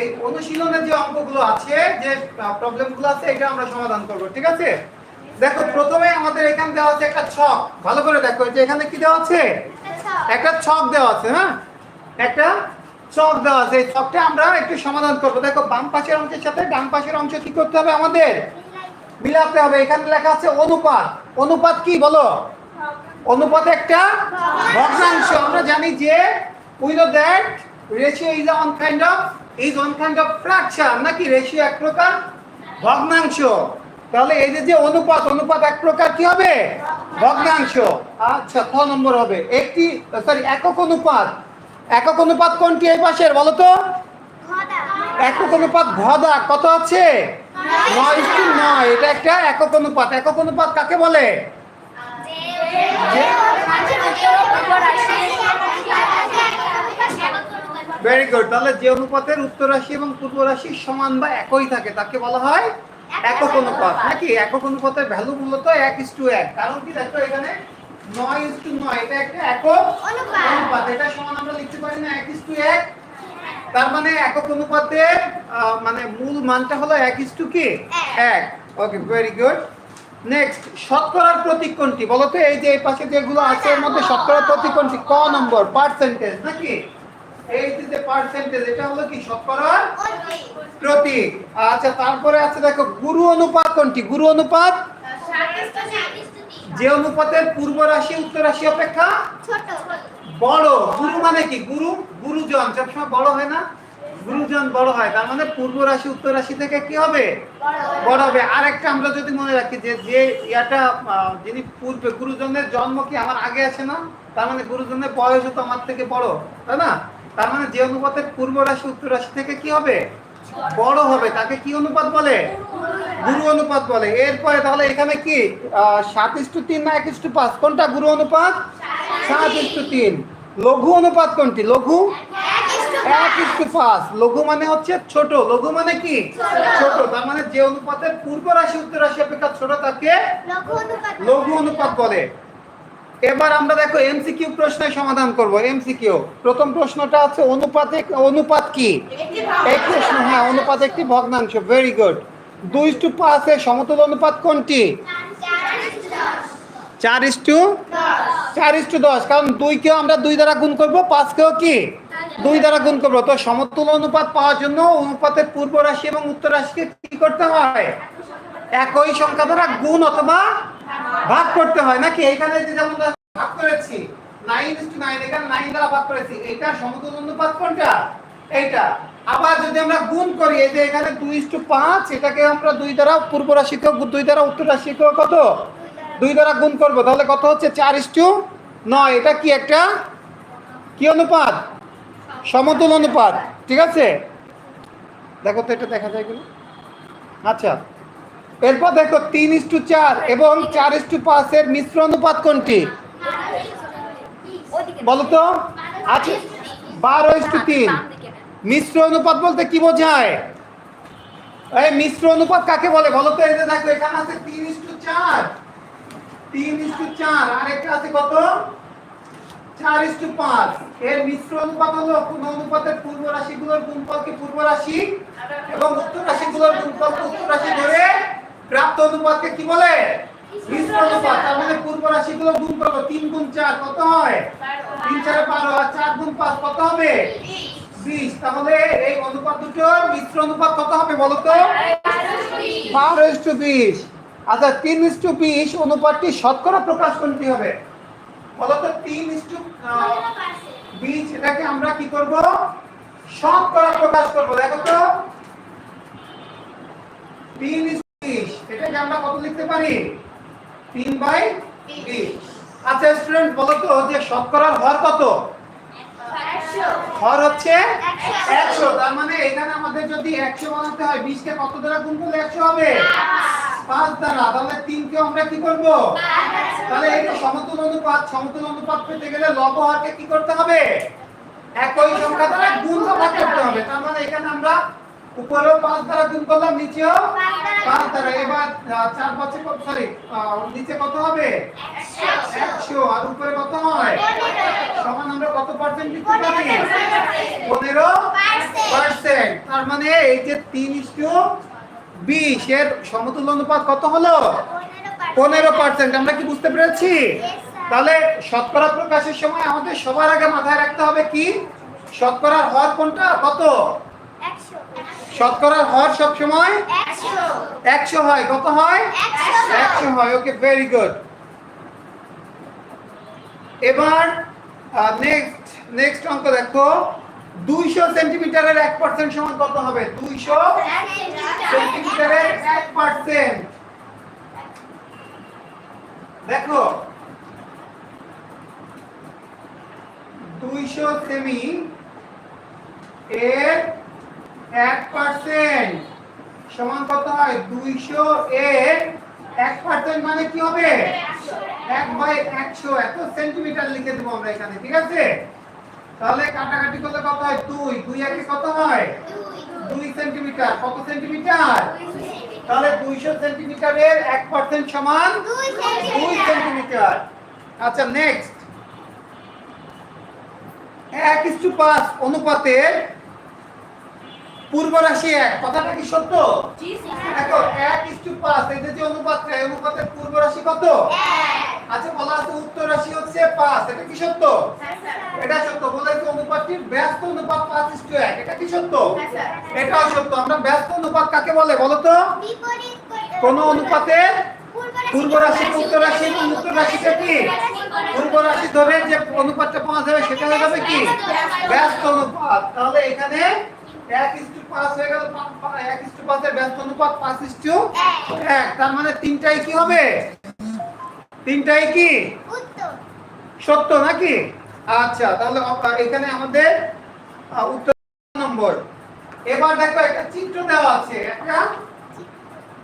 এই অনুশীলনের যে অঙ্কগুলো আছে, যে প্রবলেমগুলো আছে, এটা আমরা সমাধান করব, ঠিক আছে? দেখো, প্রথমে আমাদের এখানে দেওয়া আছে একটা ছক। ভালো করে দেখো যে এখানে কি দেওয়া আছে? একটা ছক দেওয়া আছে হ্যাঁ? একটা ছক দেওয়া আছে। এই ছকটা আমরা একটু সমাধান করব। দেখো, বাম পাশের অংশের সাথে ডান পাশের অংশ কি করতে হবে আমাদের? মিলাতে হবে। এখানে লেখা আছে অনুপাত। অনুপাত কি, বলো? অনুপাত একটা ভগ্নাংশ। আমরা জানি যে we know that ratio is on kind of is on kind of fraction নাকি রেশিও এক প্রকার ভগ্নাংশ তাহলে এই যে যে অনুপাত অনুপাত এক প্রকার কি হবে ভগ্নাংশ আচ্ছা ক নম্বর হবে একটি সরি একক অনুপাত একক অনুপাত কোনটি এই পাশের বলো তো একক অনুপাত ঘদা কত আছে নয় ইস্টু নয় এটা একটা একক অনুপাত একক অনুপাত কাকে বলে ভেরি গুড তাহলে যে অনুপাতের উত্তর রাশি এবং পূর্ব রাশি সমান বা একই থাকে তাকে বলা হয় একক অনুপাত। নাকি? একক অনুপাতের ভ্যালু মূলত এক ইস টু এক। কারণ কি? দেখো এখানে নয় ইস টু নয় এটা একটা একক অনুপাত। এটা সমান আমরা লিখতে পারি না এক ইস টু এক। তার মানে একক অনুপাতের মানে মূল মানটা হলো এক ইস টু কি? এক। ওকে ভেরি গুড নেক্সট শতকরার প্রতীক কোনটি? বলো এই যে এই পাশে যেগুলো আছে এর মধ্যে শতকরার প্রতীক কোনটি? ক নম্বর পার্সেন্টেজ নাকি? এই যে পার্সেন্টেজ এটা হলো কি শতকরার? প্রতীক। আচ্ছা তারপরে আছে দেখো গুরু অনুপাত কোনটি? গুরু অনুপাত? যে অনুপাতের পূর্ব রাশি উত্তর রাশি অপেক্ষা বড়। গুরু মানে কি? গুরু গুরুজন। সবসময় বড় হয় না? গুরুজন বড় হয়। তার মানে পূর্ব রাশি উত্তর রাশি থেকে কি হবে? বড়। হবে। আরেকটা আমরা যদি মনে রাখি যে যে ইয়াটা যিনি পূর্বে গুরুজনের জন্ম কি আমার আগে আছে না? তার মানে গুরুজনের বয়স তো আমার থেকে বড় তাই না? তার মানে যে অনুপাতের পূর্ব রাশি উত্তর রাশি থেকে কি হবে? বড় হবে। তাকে কি অনুপাত বলে? গুরু অনুপাত বলে। এরপরে তাহলে এখানে কি? সাত ইস্টু তিন না এক ইস্টু পাঁচ? কোনটা? গুরু অনুপাত? সাত ইস্টু তিন। লঘু অনুপাত কোনটি? লঘু? এক ইস্টু পাঁচ। লঘু মানে হচ্ছে ছোট। লঘু মানে কি? ছোট। তার মানে যে অনুপাতের পূর্ব রাশি উত্তর রাশি অপেক্ষা ছোট তাকে লঘু অনুপাত বলে। এবার আমরা দেখো এমসিকিউ প্রশ্নের সমাধান করব। এমসিকিউ প্রথম প্রশ্নটা আছে অনুপাতে অনুপাত কি? এই প্রশ্ন হ্যাঁ অনুপাত একটি ভগ্নাংশ ভেরি গুড দুই টু পাঁচের সমতুল অনুপাত কোনটি? চার ইস টু চার ইস টু দশ কারণ দুইকেও আমরা দুই দ্বারা গুণ করব পাঁচকেও কি? দুই দ্বারা গুণ করব। তো সমতুল অনুপাত পাওয়ার জন্য অনুপাতের পূর্ব রাশি এবং উত্তর রাশিকে কি করতে হয়? একই সংখ্যা দ্বারা গুণ অথবা ভাগ করতে হয়। নাকি এইখানে যে যেমন ভাগ করেছি নাইন ইস নাইন এখানে নাইন দ্বারা ভাগ করেছি এটা সমতুল অনুপাত কোনটা? এইটা। আবার যদি আমরা গুণ করি, এই যে এখানে দুই ইস পাঁচ, এটাকে আমরা দুই দ্বারা পূর্ব রাশিকেও দুই দ্বারা উত্তর রাশিকেও কত? দুই দ্বারা গুণ করব। তাহলে কত হচ্ছে? চার ইস টু নয়। এটা কি একটা? কি অনুপাত? সমতুল অনুপাত। ঠিক আছে? দেখো তো এটা দেখা যায় কিনা? আচ্ছা। এরপর দেখো তিন ইস টু চার এবং চার ইস টু পাঁচের মিশ্র অনুপাত কোনটি? বলো তো। আচ্ছা বারো টু তিন। মিশ্র অনুপাত বলতে কি বোঝায়? এই মিশ্র অনুপাত কাকে বলে? বলো তো দেখো, এখানে আছে তিন ইস টু চার। তিন ইস টু চার। আর একটা আছে কত? চার ইস টু পাঁচ। এর মিশ্র অনুপাত হলো কোন অনুপাতের পূর্ব রাশিগুলোর গুণফলকে পূর্ব রাশি এবং উত্তর রাশিগুলোর গুণফলকে উত্তর রাশি ধরে প্রাপ্ত অনুপাতকে কি বলে? মিশ্র অনুপাত। তার মানে পূর্ব রাশিগুলো গুণ করব। তিন গুণ চার কত হয়? তিন চারে বারো আর চার গুণ পাঁচ কত হবে? বিশ। তাহলে এই অনুপাত দুটোর মিশ্র অনুপাত কত হবে বলো তো? বারো ইস বিশ। আচ্ছা তিন ইস বিশ অনুপাতটি শতকরা প্রকাশ কোনটি হবে? বলো তো তিন বিশ এটাকে আমরা কি করব? শতকরা প্রকাশ করব। দেখো তো। তিন আমরা কত লিখতে পারি? তিন বাই বিশ আচ্ছা স্টুডেন্ট বলো তো যে শতকরার হর কত? হর হচ্ছে একশো। তার মানে এখানে আমাদের যদি একশো বানাতে হয় বিশকে কত দ্বারা গুণ করলে একশো হবে? পাঁচ। দ্বারা। তাহলে তিনকে আমরা কি করব? তাহলে এই যে সমতুল অনুপাত সমতুল অনুপাত পেতে গেলে লব হরকে কি করতে হবে? একই সংখ্যা দ্বারা গুণ করতে হবে। তার মানে এখানে আমরা উপরেও পাঁচ দ্বারা গুণ করলাম নিচেও পাঁচ দ্বারা। এবার চার পাঁচে কত? সরি নিচে কত হবে? একশো। আর উপরে কত হয়? সমান আমরা কত পার্সেন্ট লিখতে পারি? পনেরো পার্সেন্ট। তার মানে এই যে তিন ইস্টু বিশ এর সমতুল্য অনুপাত কত হলো? পনেরো পার্সেন্ট। আমরা কি বুঝতে পেরেছি? তাহলে শতকরা প্রকাশের সময় আমাদের সবার আগে মাথায় রাখতে হবে কি? শতকরার হর কোনটা? কত? শতকরার হর সব সময় একশো হয়। কত হয়? একশো হয়। ওকে ভেরি গুড এবার নেক্সট নেক্সট অঙ্ক দেখো। দুইশো সেন্টিমিটারের এক পার্সেন্ট সমান কত হবে? দুইশো সেন্টিমিটারের এক পার্সেন্ট দেখো। দুইশো সেমি এর এক পার্সেন্ট সমান কত হয়? দুইশো এর এক পার্সেন্ট মানে কি হবে? এক বাই একশো। এত সেন্টিমিটার লিখে দেবো আমরা এখানে ঠিক আছে? তাহলে কাটাকাটি করলে কত হয়? দুই। দুই একে কত হয়? দুই সেন্টিমিটার কত সেন্টিমিটার তাহলে দুইশো সেন্টিমিটারের এক পার্সেন্ট সমান দুই সেন্টিমিটার আচ্ছা নেক্সট এক ইস্টু পাঁচ অনুপাতের পূর্ব রাশি এক কথাটা কি সত্য? দেখো এক ইস্টু পাঁচ এই যে অনুপাতটা এই অনুপাতের পূর্ব রাশি কত? আচ্ছা বলা আছে উত্তর রাশি হচ্ছে পাঁচ এটা কি সত্য? এটা সত্য বলে যে অনুপাতটির ব্যস্ত অনুপাত পাঁচ ইস্টু এক এটা কি সত্য? এটাও সত্য আমরা ব্যস্ত অনুপাত কাকে বলে বলো তো? কোন অনুপাতের পূর্ব রাশি উত্তর রাশি এবং উত্তর রাশিটা কি? পূর্ব রাশি। ধরে যে অনুপাতটা পাওয়া যাবে সেটা হয়ে যাবে কি? ব্যস্ত অনুপাত তাহলে এখানে এক ইস্টু পাঁচ হয়ে গেল পা- পা- এক ইস্টু পাঁচের ব্যস্ত অনুপাত পাঁচ ইস্টু এক তার মানে তিনটাই কি হবে? তিনটাই কি? সত্য নাকি? আচ্ছা তাহলে এখানে আমাদের উত্তর নম্বর। এবার দেখো একটা চিত্র দেওয়া আছে একটা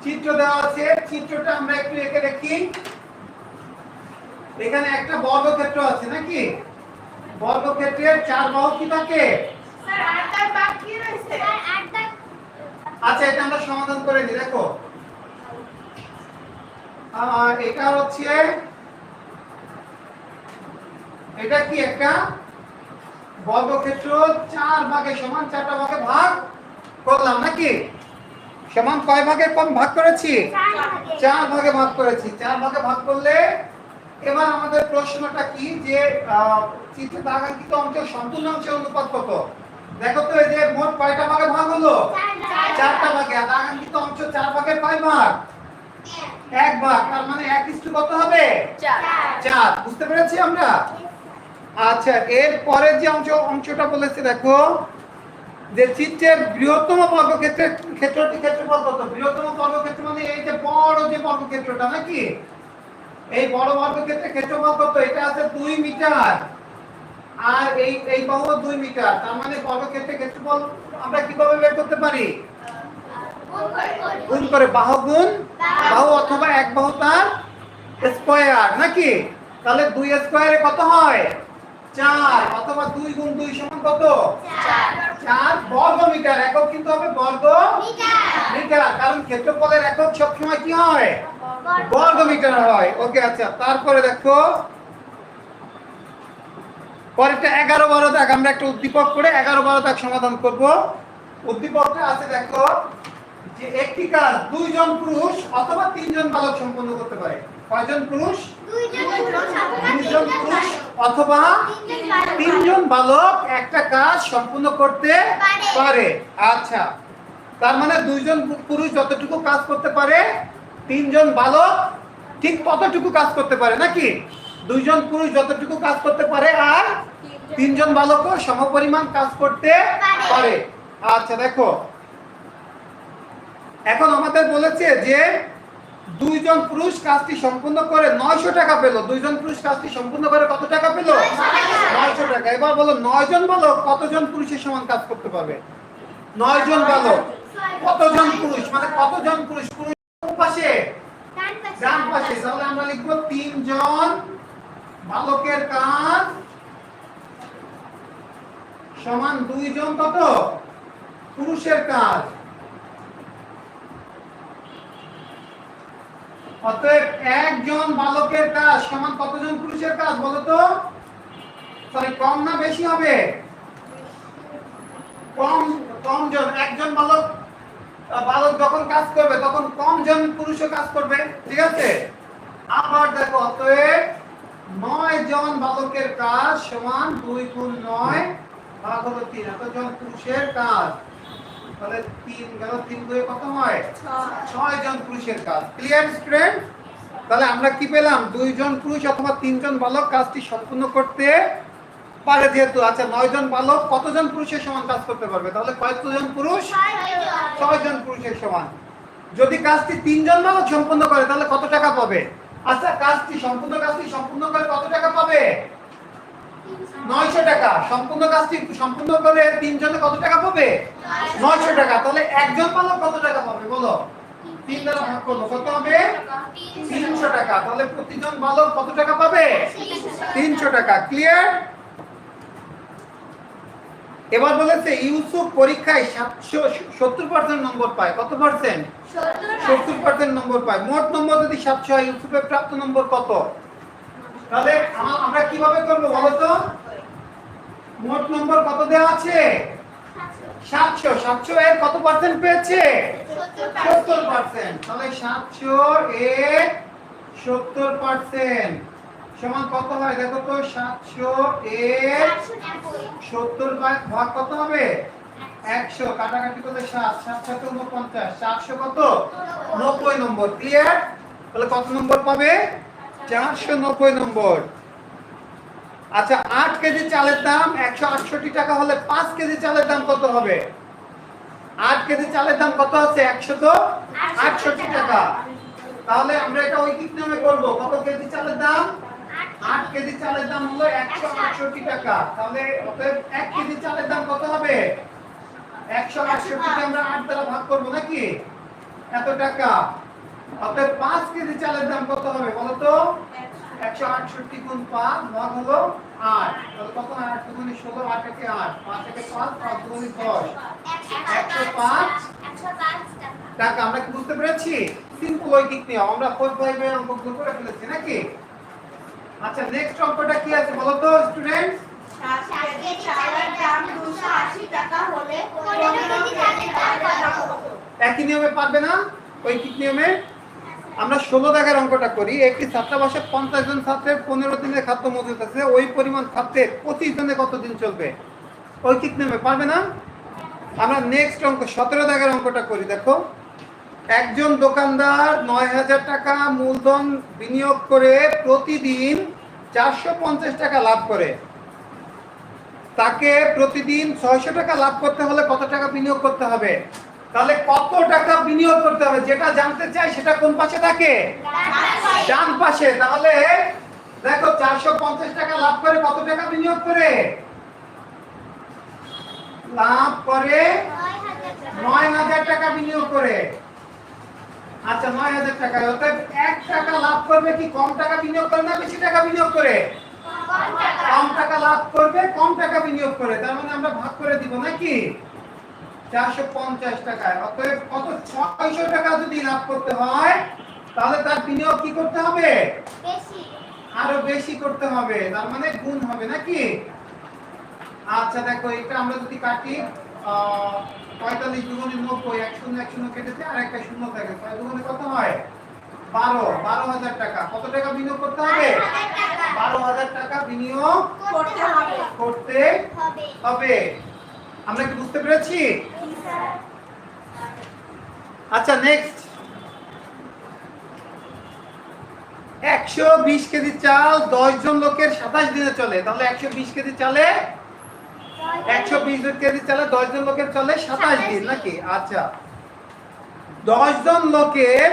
চিত্র দেওয়া আছে। চিত্রটা আমরা একটু এঁকে দেখি। এখানে একটা বর্গক্ষেত্র আছে নাকি? বর্গক্ষেত্রের চার বাহু কি থাকে? আচ্ছা এটা আমরা সমাধান করে নিই দেখো। এটা হচ্ছে এটা কি একটা? বর্গক্ষেত্র চার ভাগে সমান চারটা ভাগে ভাগ করলাম নাকি? সমান কয় ভাগে কম ভাগ করেছি? চার ভাগে। ভাগ করেছি। চার ভাগে ভাগ করলে এবার আমাদের প্রশ্নটা কি? যে চিত্রে দাগাঙ্কিত অংশের সম্পূর্ণ অংশের অনুপাত কত? দেখো তো এই যে মোট কয়টা ভাগে ভাগ হলো? চারটা ভাগে আর দাগাঙ্কিত অংশ চার ভাগে কয় ভাগ? এক ভাগ তার মানে এক ইস্টু কত হবে? চার। বুঝতে পেরেছি আমরা? আচ্ছা এর পরের যে অংশ অংশটা বলেছে দেখো যে চিত্রের বৃহত্তম বর্গক্ষেত্রের ক্ষেত্রটি ক্ষেত্রফল কত? বৃহত্তম বর্গক্ষেত্র মানে এই যে বড় যে বর্গক্ষেত্রটা নাকি? এই বড় বর্গক্ষেত্রের ক্ষেত্রফল কত? এটা আছে দুই মিটার। আর এই এই বাহু দুই মিটার। তার মানে বর্গক্ষেত্রের ক্ষেত্রফল আমরা কীভাবে বের করতে পারি? গুণ করে বাহু গুণ বাহু অথবা এক বাহু তার স্কয়ার নাকি? তাহলে দুই স্কয়ারে কত হয়? চার অথবা দুই গুণ দুই সমান কত? চার। বর্গ মিটার একক কিন্তু হবে বর্গ মিটার। কারণ ক্ষেত্রফলের একক সবসময় কি হয়? বর্গ মিটার হয়। ওকে আচ্ছা তারপরে দেখো। পরেরটা এগারো বারো দাগ আমরা একটা উদ্দীপক করে এগারো বারো দাগ সমাধান করব। উদ্দীপকটা আছে দেখো যে একটি কাজ দুইজন পুরুষ অথবা তিনজন বালক সম্পন্ন করতে পারে। কয়জন পুরুষ? দুইজন পুরুষ অথবা তিনজন বালক। একটা কাজ সম্পূর্ণ করতে পারে। আচ্ছা তার মানে দুইজন পুরুষ যতটুকু কাজ করতে পারে তিনজন বালক ঠিক ততটুকু কাজ করতে পারে নাকি? দুইজন পুরুষ যতটুকু কাজ করতে পারে আর তিনজন বালকও সমপরিমাণ কাজ করতে। পারে। আচ্ছা দেখো এখন আমাদের বলেছে যে দুইজন পুরুষ কাজটি সম্পূর্ণ করে নয়শো টাকা পেল। দুইজন পুরুষ কাজটি সম্পূর্ণ করে কত টাকা পেল? 900 নয়শো টাকা। এবার বলো নয় জন বালক কতজন পুরুষের সমান কাজ করতে পারবে? নয় জন বালক কতজন পুরুষ? মানে কতজন পুরুষ? পুরুষ পাশে? ডান পাশে। তাহলে আমরা লিখব তিনজন বালকের কাজ সমান দুইজন কত? পুরুষের কাজ। অতএব একজন বালকের কাজ সমান কতজন পুরুষের কাজ বলো তো? সরি কম না বেশি হবে? কম কম জন একজন বালক বালক যখন কাজ করবে, তখন কম জন পুরুষও কাজ করবে। ঠিক আছে? আবার দেখো, অতএব নয় জন বালকের কাজ সমান দুই গুণ নয় ভাগ হলো তিন। এতজন পুরুষের কাজ। তাহলে তিন গেল তিন দুয়ে কত হয়? ছয়। জন পুরুষের কাজ। ক্লিয়ার স্টুডেন্ট তাহলে আমরা কি পেলাম? দুইজন পুরুষ অথবা তিনজন বালক কাজটি সম্পূর্ণ করতে পারে যেহেতু আচ্ছা নয় জন বালক কতজন পুরুষের সমান কাজ করতে পারবে? তাহলে কতজন পুরুষ? ছয় জন পুরুষের সমান। যদি কাজটি তিনজন বালক সম্পূর্ণ করে তাহলে কত টাকা পাবে? আচ্ছা কাজটি সম্পূর্ণ কাজটি সম্পূর্ণ করে কত টাকা পাবে? নয়শো টাকা। সম্পূর্ণ কাজটি সম্পূর্ণ করে তিনজনে কত টাকা পাবে? নয়শো টাকা। তাহলে একজন বালক কত টাকা পাবে বলো? এবার বলেছে, ইউসুফ পরীক্ষায় সাতশো সত্তর পার্সেন্ট নম্বর পায়। কত পার্সেন্ট সত্তর পার্সেন্ট নম্বর পায়। মোট নম্বর যদি সাতশো হয়, ইউসুফের প্রাপ্ত নম্বর কত? তাহলে আমরা কীভাবে করব বলো তো? মোট নম্বর কত দেওয়া আছে? সাতশো। সাতশো এর কত পার্সেন্ট পেয়েছে? সত্তর পার্সেন্ট তাহলে সাতশো এর সত্তর পার্সেন্ট সমান কত হয়? দেখো তো, সাতশো এর সত্তর ভাগ ভাগ কত হবে? একশো। কাটাকাটি করলে সাত। সাত সাত উনপঞ্চাশ চারশো কত? নব্বই নম্বর। ক্লিয়ার তাহলে কত নম্বর পাবে? চারশো নব্বই নম্বর। আচ্ছা আট কেজি চালের দাম একশো আটষট্টি টাকা হলে পাঁচ কেজি চালের দাম কত হবে? আট কেজি চালের দাম কত আছে? একশো তো আটষট্টি টাকা। তাহলে আমরা এটা ঐকিক নামে করব। কত কেজি চালের দাম? আট। কেজি চালের দাম হলো একশো আটষট্টি টাকা। তাহলে অতএব এক কেজি চালের দাম কত হবে? একশো আটষট্টিকে আমরা আট দ্বারা ভাগ করব নাকি? এত টাকা। অতএব পাঁচ কেজি চালের দাম কত হবে বলো তো? একশো আটষট্টি গুণ পাঁচ, ভাগ হলো আট। তাহলে হয় আট? দুগুণে ষোলো, আট একে আট। পাঁচ একে পাঁচ পাঁচ দুগুণে দশ। একশো পাঁচ? টাকা আমরা কি বুঝতে পেরেছি? সিম্পল ঐকিক নিয়ম। আমরা ফোর ফাইভে অঙ্কগুলো করে ফেলেছি, নাকি? আচ্ছা নেক্সট অঙ্কটা কি আছে বলো তো স্টুডেন্ট একই নিয়মে পারবে না? ঐকিক নিয়মে? আমরা ষোলো দাগের অঙ্কটা করি। একটি ছাত্রাবাসে পঞ্চাশ জন ছাত্রের পনেরো দিনের খাদ্য মজুদ আছে। ওই পরিমাণ ছাত্রের পঁচিশ জনে কতদিন চলবে? ঐকিক নিয়মে পারবে না? আমরা নেক্সট অঙ্ক, সতেরো দাগের অঙ্কটা করি, দেখো। একজন দোকানদার নয় হাজার টাকা মূলধন বিনিয়োগ করে প্রতিদিন চারশো পঞ্চাশ টাকা লাভ করে। তাকে প্রতিদিন ছয়শো টাকা লাভ করতে হলে কত টাকা বিনিয়োগ করতে হবে? তাহলে কত টাকা বিনিয়োগ করতে হবে? যেটা জানতে চাই সেটা কোন পাশে থাকে? ডান পাশে। তাহলে দেখো, চারশো পঞ্চাশ টাকা লাভ করে কত টাকা বিনিয়োগ করে? লাভ করে নয় হাজার টাকা বিনিয়োগ করে। আচ্ছা নয় হাজার টাকা। অর্থাৎ এক টাকা লাভ করবে কি কম টাকা বিনিয়োগ করে না বেশি টাকা বিনিয়োগ করে? কম টাকা লাভ করবে, কম টাকা বিনিয়োগ করে। তার মানে আমরা ভাগ করে দিব, নাকি? চারশো পঞ্চাশ টাকায়। অতএব কত ছয়শো টাকা যদি লাভ করতে হয় তাহলে তার বিনিয়োগ কি করতে হবে? আরও বেশি করতে হবে তার মানে গুণ হবে নাকি? আচ্ছা দেখো এটা আমরা যদি কাটি পঁয়তাল্লিশ দুগুণে নব্বই এক শূন্য এক শূন্য কেটেছে আর একটা শূন্য থাকে ছয় দুগুণে কত হয়? বারো বারো হাজার টাকা। কত টাকা বিনিয়োগ করতে হবে? বারো হাজার টাকা। বিনিয়োগ করতে হবে। আমরা কি বুঝতে পেরেছি? আচ্ছা নেক্সট একশো বিশ কেজি চাল দশ জন লোকের সাতাশ দিনে চলে। তাহলে একশো বিশ কেজি চালে একশো বিশ কেজি চালে দশ জন লোকের চলে সাতাশ দিন নাকি? আচ্ছা। দশ জন লোকের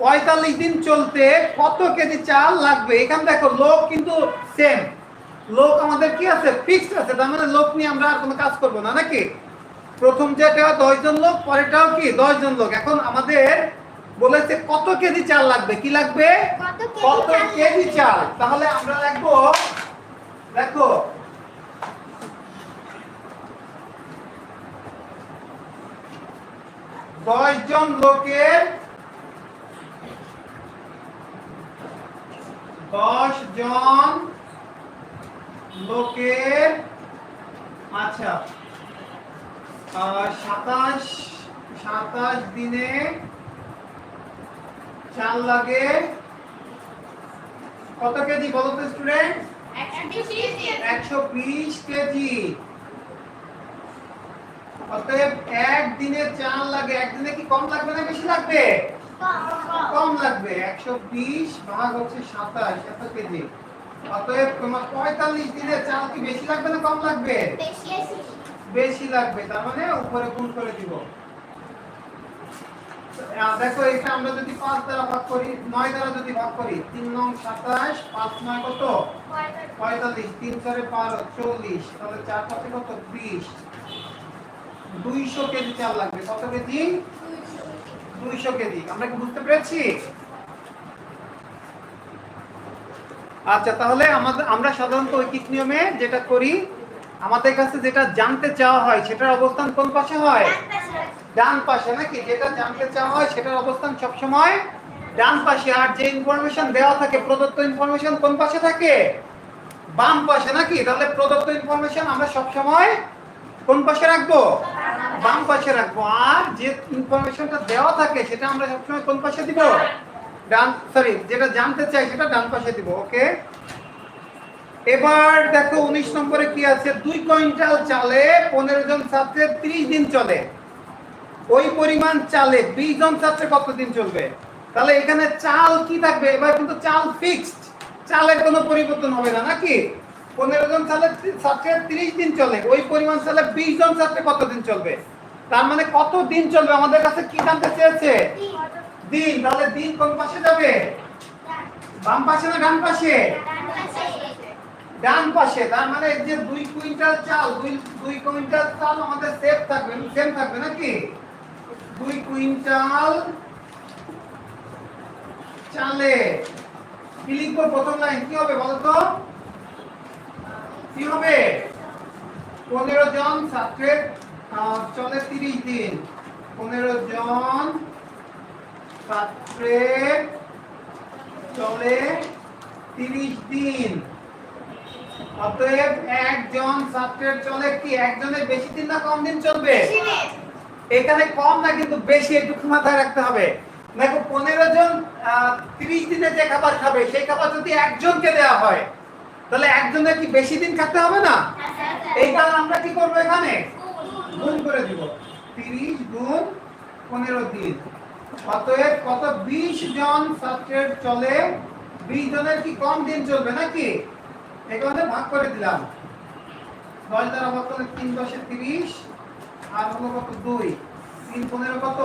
পঁয়তাল্লিশ দিন চলতে কত কেজি চাল লাগবে? এখানে দেখো, লোক কিন্তু সেম লোক আমাদের কি আছে? ফিক্সড আছে। তার মানে লোক নিয়ে আমরা আর কোনো কাজ করব না, নাকি? প্রথম যেটা দশ জন লোক পরেরটাও কি? দশ জন লোক। এখন আমাদের বলেছে কত কেজি চাল লাগবে? কি লাগবে? কত কেজি চাল তাহলে আমরা লিখব দেখো। দশ জন লোকের দশ জন লোকের আচ্ছা। সাতাশ সাতাশ দিনে চাল লাগে। কত কেজি বলো স্টুডেন্ট একশো বিশ কেজি। অতএব একদিনে চাল লাগে। একদিনে কি কম লাগবে না বেশি লাগবে? কম লাগবে। একশো বিশ ভাগ হচ্ছে সাতাশ, এত কেজি। অতএব তোমার পঁয়তাল্লিশ দিনে চাল কি বেশি লাগবে না কম লাগবে? বেশি লাগবে তার মানে উপরে গুণ করে দিব। দেখো এটা আমরা যদি পাঁচ দ্বারা ভাগ করি নয় দ্বারা যদি ভাগ করি তিন নং সাতাশ পাঁচ নয় কত? পঁয়তাল্লিশ। তিন চারে বারো চল্লিশ তাহলে চার পাঁচে কত? বিশ। দুইশো কেজি চাল লাগবে কত কেজি? দুইশো কেজি। আমরা কি বুঝতে পেরেছি? আচ্ছা তাহলে আমাদের আমরা সাধারণত ঐকিক নিয়মে যেটা করি আমাদের কাছে যেটা জানতে চাওয়া হয় সেটার অবস্থান কোন পাশে হয়? ডান পাশে। নাকি? যেটা জানতে চাওয়া হয় সেটার অবস্থান সবসময় ডান পাশে। আর যে ইনফরমেশন দেওয়া থাকে প্রদত্ত ইনফরমেশন কোন পাশে থাকে? বাম পাশে নাকি? তাহলে প্রদত্ত ইনফরমেশন আমরা সবসময় কোন পাশে রাখব? বাম পাশে রাখব। আর যে ইনফরমেশনটা দেওয়া থাকে সেটা আমরা সবসময় কোন পাশে দিব? ডান সরি যেটা জানতে চাই সেটা ডান পাশে দিব ওকে এবার দেখো উনিশ নম্বরে কি আছে? দুই কুইন্টাল চালে পনেরো জন ছাত্রের ত্রিশ দিন চলে। ওই পরিমাণ চালে বিশ জন ছাত্রের কতদিন চলবে? তাহলে এখানে চাল কি থাকবে? এবার কিন্তু চাল ফিক্সড চালের কোনো পরিবর্তন হবে না, নাকি? পনেরো জন চালে ছাত্রের ত্রিশ দিন চলে। ওই পরিমাণ চালে বিশ জন ছাত্রের কতদিন চলবে? তার মানে কত দিন চলবে? আমাদের কাছে কি জানতে চেয়েছে? দিন। তাহলে দিন কোন পাশে যাবে? বাম পাশে না ডান পাশে। ডান পাশে, তার মানে যে দুই কুইন্টাল চাল, দুই দুই কুইন্টাল চাল আমাদের সেফ থাকবে সেম থাকবে নাকি? দুই কুইন্টাল চালে, কি লিখব প্রথম লাইন, কি হবে বলো তো? কি হবে? পনেরো জন ছাত্রের চলে তিরিশ দিন। পনেরো জন ছাত্রের চলে তিরিশ দিন। অতএব একজন ছাত্রের চলে কি একজনের বেশি দিন না কম দিন চলবে? এখানে কম না কিন্তু বেশি একটু মাথায় রাখতে হবে। দেখো পনেরো জন তিরিশ দিনে যে খাবার খাবে সেই খাবার যদি একজনকে দেওয়া হয় তাহলে একজনের কি বেশি দিন খেতে হবে না? এই কারণে আমরা কি করব এখানে? গুণ করে দিব। তিরিশ গুণ পনেরো দিন। অতএব কত? বিশ জন ছাত্রের চলে বিশ জনের কি কম দিন চলবে নাকি? এখানে ভাগ করে দিলাম। দশ দ্বারা ভাগ করলে তিন দশে তিরিশ। আর হলো কত? দুই। তিন পনেরো কত?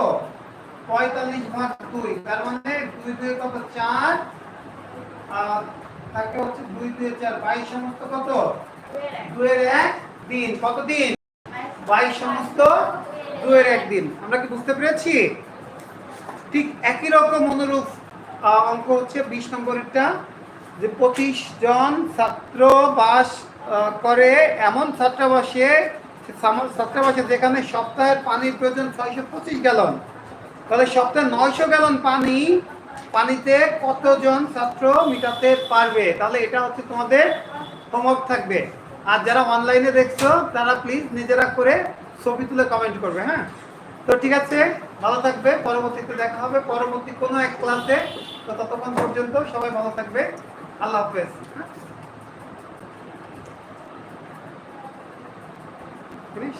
পঁয়তাল্লিশ ভাগ দুই। তার মানে দুই দুই কত? চার। আর থাকে হচ্ছে দুই দুই চার। বাইশ সমস্ত কত? দুয়ের এক দিন। কত দিন? বাইশ সমস্ত দুয়ের এক দিন। আমরা কি বুঝতে পেরেছি? ঠিক একই রকম অনুরূপ অঙ্ক হচ্ছে বিশ নম্বরেরটা। যে পঁচিশ জন ছাত্র বাস করে, এমন ছাত্রাবাসে ছাত্রাবাসে যেখানে সপ্তাহের পানির প্রয়োজন ছয়শো পঁচিশ গ্যালন। তাহলে সপ্তাহে নয়শো গ্যালন পানি, পানিতে কতজন ছাত্র মিটাতে পারবে? তাহলে এটা হচ্ছে তোমাদের হোমওয়ার্ক থাকবে। আর যারা অনলাইনে দেখছ, তারা প্লিজ নিজেরা করে ছবি তুলে কমেন্ট করবে হ্যাঁ? তো ঠিক আছে, ভালো থাকবে, পরবর্তীতে দেখা হবে। পরবর্তী কোনো এক ক্লাসে তো ততক্ষণ পর্যন্ত সবাই ভালো থাকবে। আল্লাহ হাফেজ। ফিনিশ